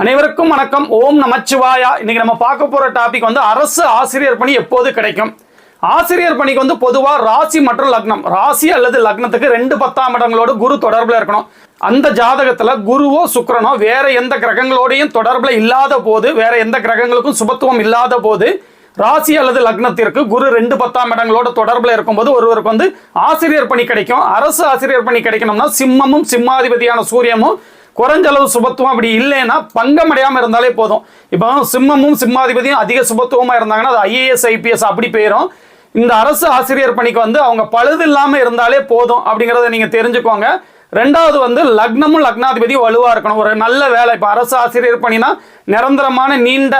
அனைவருக்கும் வணக்கம். ஓம் நமச்சிவாயா. இன்னைக்கு நம்ம பார்க்க போற டாபிக் வந்து அரசு ஆசிரியர் பணி எப்போது கிடைக்கும்? ஆசிரியர் பணிக்கு வந்து பொதுவாக ராசி மற்றும் லக்னம். ராசி அல்லது லக்னத்துக்கு ரெண்டு பத்தாம் இடங்களோட குரு தொடர்பில் இருக்கணும். அந்த ஜாதகத்தில் குருவோ சுக்கரனோ வேற எந்த கிரகங்களோடையும் தொடர்பில் இல்லாத போது வேற எந்த கிரகங்களுக்கும் சுபத்துவம் இல்லாத போது ராசி அல்லது லக்னத்திற்கு குரு ரெண்டு பத்தாம் இடங்களோட தொடர்பில் இருக்கும்போது ஒருவருக்கு வந்து ஆசிரியர் பணி கிடைக்கும். அரசு ஆசிரியர் பணி கிடைக்கணும்னா சிம்மமும் சிம்மாதிபதியான சூரியமும் குறைஞ்ச அளவு சுபத்துவம் அப்படி இல்லைன்னா பங்கம் இருந்தாலே போதும். இப்போ சிம்மமும் சிம்மாதிபதியும் அதிக சுபத்துவமாக இருந்தாங்கன்னா அது ஐஏஎஸ் ஐபிஎஸ் அப்படி போயிடும் இந்த அரசு ஆசிரியர் பணிக்கு வந்து அவங்க பழுது இல்லாமல் இருந்தாலே போதும் அப்படிங்கிறத நீங்கள் தெரிஞ்சுக்கோங்க. ரெண்டாவது வந்து லக்னமும் லக்னாதிபதி வலுவாக இருக்கணும். ஒரு நல்ல வேலை. இப்போ அரசு ஆசிரியர் பணினா நிரந்தரமான நீண்ட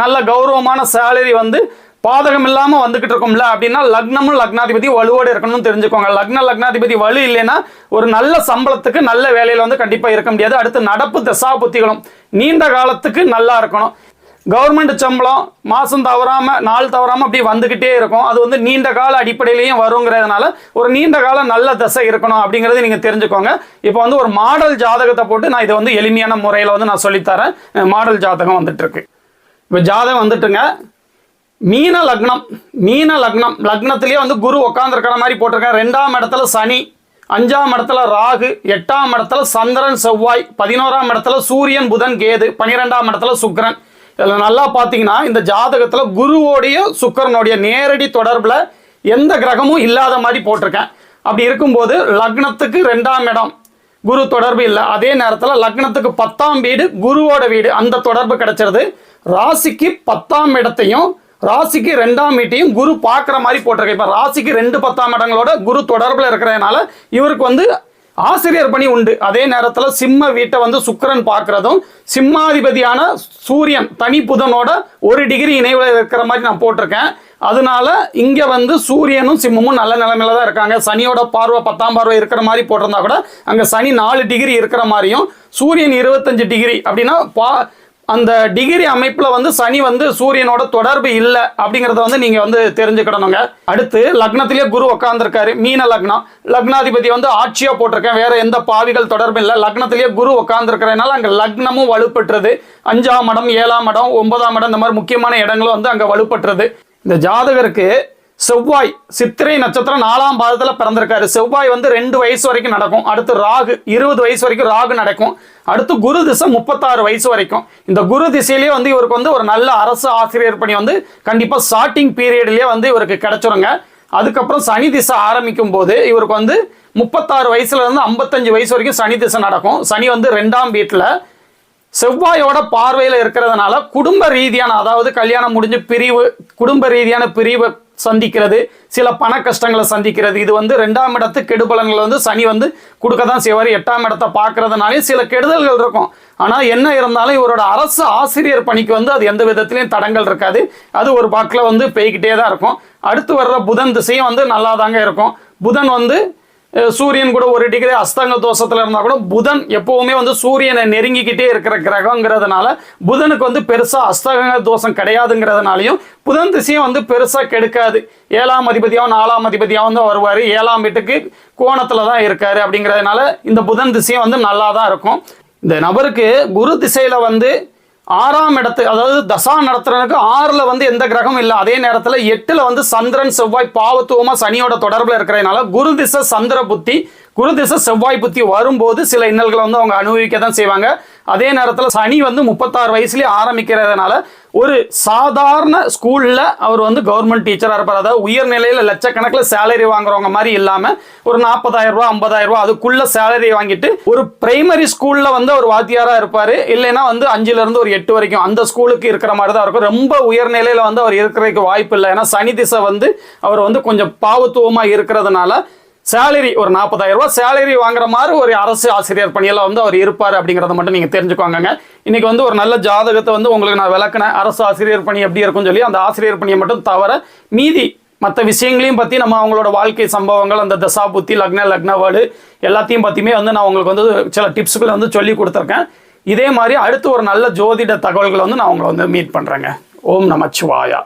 நல்ல கௌரவமான சேலரி வந்து பாதகம் இல்லாமல் வந்துகிட்டு இருக்கும்ல அப்படின்னா லக்னமும் லக்னாதிபதி வலுவோடு இருக்கணும்னு தெரிஞ்சுக்கோங்க. லக்ன லக்னாதிபதி வலு இல்லைன்னா ஒரு நல்ல சம்பளத்துக்கு நல்ல வேலையில் வந்து கண்டிப்பாக இருக்க முடியாது. அடுத்து நடப்பு தசா புத்திகளும் நீண்ட காலத்துக்கு நல்லா இருக்கணும். கவர்மெண்ட் சம்பளம் மாதம் தவறாமல் நாள் தவறாமல் அப்படி வந்துக்கிட்டே இருக்கும். அது வந்து நீண்ட கால அடிப்படையிலையும் வருங்கிறதுனால ஒரு நீண்ட கால நல்ல தசை இருக்கணும் அப்படிங்கிறது நீங்கள் தெரிஞ்சுக்கோங்க. இப்போ வந்து ஒரு மாடல் ஜாதகத்தை போட்டு நான் இதை வந்து எளிமையான முறையில் வந்து நான் சொல்லித்தரேன். மாடல் ஜாதகம் வந்துட்டு இருக்கு. இப்போ ஜாதகம் வந்துட்டுங்க. மீன லக்னம் மீன லக்னம். லக்னத்திலேயே வந்து குரு உட்காந்துருக்கிற மாதிரி போட்டிருக்கேன் ரெண்டாம் இடத்துல சனி அஞ்சாம் இடத்துல ராகு எட்டாம் இடத்துல சந்திரன் செவ்வாய் பதினோராம் இடத்துல சூரியன் புதன் கேது பனிரெண்டாம் இடத்துல சுக்கிரன். இதில் நல்லா பார்த்தீங்கன்னா இந்த ஜாதகத்தில் குருவோடைய சுக்கிரனுடைய நேரடி தொடர்பில் எந்த கிரகமும் இல்லாத மாதிரி போட்டிருக்கேன். அப்படி இருக்கும்போது லக்னத்துக்கு ரெண்டாம் இடம் குரு தொடர்பு இல்லை. அதே நேரத்தில் லக்னத்துக்கு பத்தாம் வீடு குருவோட வீடு. அந்த தொடர்பு கிடைச்சிருது. ராசிக்கு பத்தாம் இடத்தையும் ராசிக்கு ரெண்டாம் வீட்டையும் குரு பார்க்குற மாதிரி போட்டிருக்கேன் இப்போ ராசிக்கு ரெண்டு பத்தாம் இடங்களோட குரு தொடர்பில் இருக்கிறதுனால இவருக்கு வந்து ஆசிரியர் பணி உண்டு. அதே நேரத்தில் சிம்ம வீட்டை வந்து சுக்கரன் பார்க்குறதும் சிம்மாதிபதியான சூரியன் தனி புதனோட ஒரு டிகிரி இணைவில் இருக்கிற மாதிரி நான் போட்டிருக்கேன். அதனால இங்கே வந்து சூரியனும் சிம்மமும் நல்ல நிலைமையில தான் இருக்காங்க. சனியோட பார்வை பத்தாம் பார்வை இருக்கிற மாதிரி போட்டிருந்தா கூட அங்கே சனி நாலு டிகிரி இருக்கிற மாதிரியும் சூரியன் இருபத்தஞ்சு டிகிரி அப்படின்னா பா அந்த டிகிரி அமைப்பில் வந்து சனி வந்து சூரியனோட தொடர்பு இல்லை அப்படிங்கிறத வந்து நீங்கள் வந்து தெரிஞ்சுக்கிடணுங்க. அடுத்து லக்னத்திலேயே குரு உட்காந்துருக்காரு மீன லக்னம். லக்னாதிபதி வந்து ஆட்சியாக போட்டிருக்கேன். வேற எந்த பாவிகள் தொடர்பு இல்லை. லக்னத்திலேயே குரு உட்காந்துருக்கிறதுனால அங்கே லக்னமும் வலுப்பெற்றது. அஞ்சாம் இடம் ஏழாம் இடம் ஒன்பதாம் இடம் இந்த மாதிரி முக்கியமான இடங்களும் வந்து அங்கே வலுப்பெற்றது. இந்த ஜாதகருக்கு செவ்வாய் சித்திரை நட்சத்திரம் நாலாம் பாதத்தில் பிறந்திருக்காரு. செவ்வாய் வந்து ரெண்டு வயசு வரைக்கும் நடக்கும். அடுத்து ராகு இருபது வயசு வரைக்கும் ராகு நடக்கும். அடுத்து குரு திசை முப்பத்தாறு வயசு வரைக்கும். இந்த குரு திசையிலேயே வந்து இவருக்கு வந்து ஒரு நல்ல அரசு ஆசிரியர் பணி வந்து கண்டிப்பாக ஸ்டார்டிங் பீரியட்லேயே வந்து இவருக்கு கிடைச்சிருங்க. அதுக்கப்புறம் சனி திசை ஆரம்பிக்கும் போது இவருக்கு வந்து முப்பத்தாறு வயசுலேருந்து ஐம்பத்தஞ்சு வயசு வரைக்கும் சனி திசை நடக்கும். சனி வந்து ரெண்டாம் வீட்டில். செவ்வாயோட பார்வையில் இருக்கிறதுனால குடும்ப ரீதியான அதாவது கல்யாணம் முடிஞ்சு பிரிவு குடும்ப ரீதியான பிரிவை சந்திக்கிறது சில பண கஷ்டங்களை சந்திக்கிறது. இது வந்து ரெண்டாம் இடத்து கெடுபலன்களை வந்து சனி வந்து கொடுக்க தான் செய்வார். எட்டாம் இடத்தை பார்க்கறதுனாலே சில கெடுதல்கள் இருக்கும். ஆனால் என்ன இருந்தாலும் இவரோட அரசு ஆசிரியர் பணிக்கு வந்து அது எந்த விதத்திலையும் தடங்கள் இருக்காது. அது ஒரு பாக்கில் வந்து போய்கிட்டே தான் இருக்கும். அடுத்து வர்ற புதன் திசையும் வந்து நல்லா தாங்க இருக்கும். புதன் வந்து சூரியன் கூட ஒரு டிகிரி அஸ்தங்க தோஷத்தில் இருந்தால் கூட புதன் எப்பவுமே வந்து சூரியனை நெருங்கிக்கிட்டே இருக்கிற கிரகங்கிறதுனால புதனுக்கு வந்து பெருசாக அஸ்தங்க தோஷம் கிடையாதுங்கிறதுனாலையும் புதன் திசையும் வந்து பெருசாக கெடுக்காது. ஏழாம் அதிபதியாகவும் நாலாம் அதிபதியாகவும் தான் வருவார். ஏழாம் வீட்டுக்கு கோணத்தில் தான் இருக்காரு அப்படிங்கிறதுனால இந்த புதன் திசையும் வந்து நல்லா தான் இருக்கும். இந்த நபருக்கு குரு திசையில் வந்து ஆறாம் இடத்து அதாவது தசா நடத்துறதுக்கு ஆறுல வந்து எந்த கிரகம் இல்லை. அதே நேரத்தில் எட்டுல வந்து சந்திரன் செவ்வாய் பாவத்துவமா சனியோட தொடர்பில் இருக்கிறதுனால குரு திசை சந்திர புத்தி குரு திசை செவ்வாய் புத்தி வரும்போது சில இன்னல்களை வந்து அவங்க அனுபவிக்க தான் செய்வாங்க. அதே நேரத்தில் சனி வந்து முப்பத்தாறு வயசுலேயே ஆரம்பிக்கிறதுனால ஒரு சாதாரண ஸ்கூலில் அவர் வந்து கவர்மெண்ட் டீச்சராக இருப்பார். அதாவது உயர்நிலையில் லட்சக்கணக்கில் சேலரி வாங்குறவங்க மாதிரி இல்லாமல் ஒரு நாற்பதாயிரம் ரூபா ஐம்பதாயிரம் ரூபா அதுக்குள்ள சேலரி வாங்கிட்டு ஒரு பிரைமரி ஸ்கூலில் வந்து ஒரு வாத்தியாராக இருப்பார். இல்லைன்னா வந்து அஞ்சுலேருந்து ஒரு எட்டு வரைக்கும் அந்த ஸ்கூலுக்கு இருக்கிற மாதிரி தான் இருக்கும். ரொம்ப உயர்நிலையில் வந்து அவர் இருக்கிறதுக்கு வாய்ப்பு இல்லை. ஏன்னா சனி திசை வந்து அவர் வந்து கொஞ்சம் பாவத்துவமாக இருக்கிறதுனால சேலரி ஒரு நாற்பதாயிரம் ரூபாய் சேலரி வாங்குற மாதிரி ஒரு அரசு ஆசிரியர் பணியில் வந்து அவர் இருப்பார் அப்படிங்கிறத மட்டும் நீங்கள் தெரிஞ்சுக்கோங்க இன்னைக்கு வந்து ஒரு நல்ல ஜாதகத்தை வந்து உங்களுக்கு நான் விளக்குனேன் அரசு ஆசிரியர் பணி எப்படி இருக்கும்னு சொல்லி அந்த ஆசிரியர் பணியை மட்டும் தவிர மீதி மற்ற விஷயங்களையும் பற்றி நம்ம அவங்களோட வாழ்க்கை சம்பவங்கள் அந்த தசா புத்தி லக்ன லக்னவாடு எல்லாத்தையும் பற்றியுமே வந்து நான் உங்களுக்கு வந்து சில டிப்ஸுகளை வந்து சொல்லி கொடுத்துருக்கேன். இதே மாதிரி அடுத்து ஒரு நல்ல ஜோதிட தகவல்களை வந்து நான் உங்களை வந்து மீட் பண்ணுறேங்க ஓம் நமச்சிவாயா.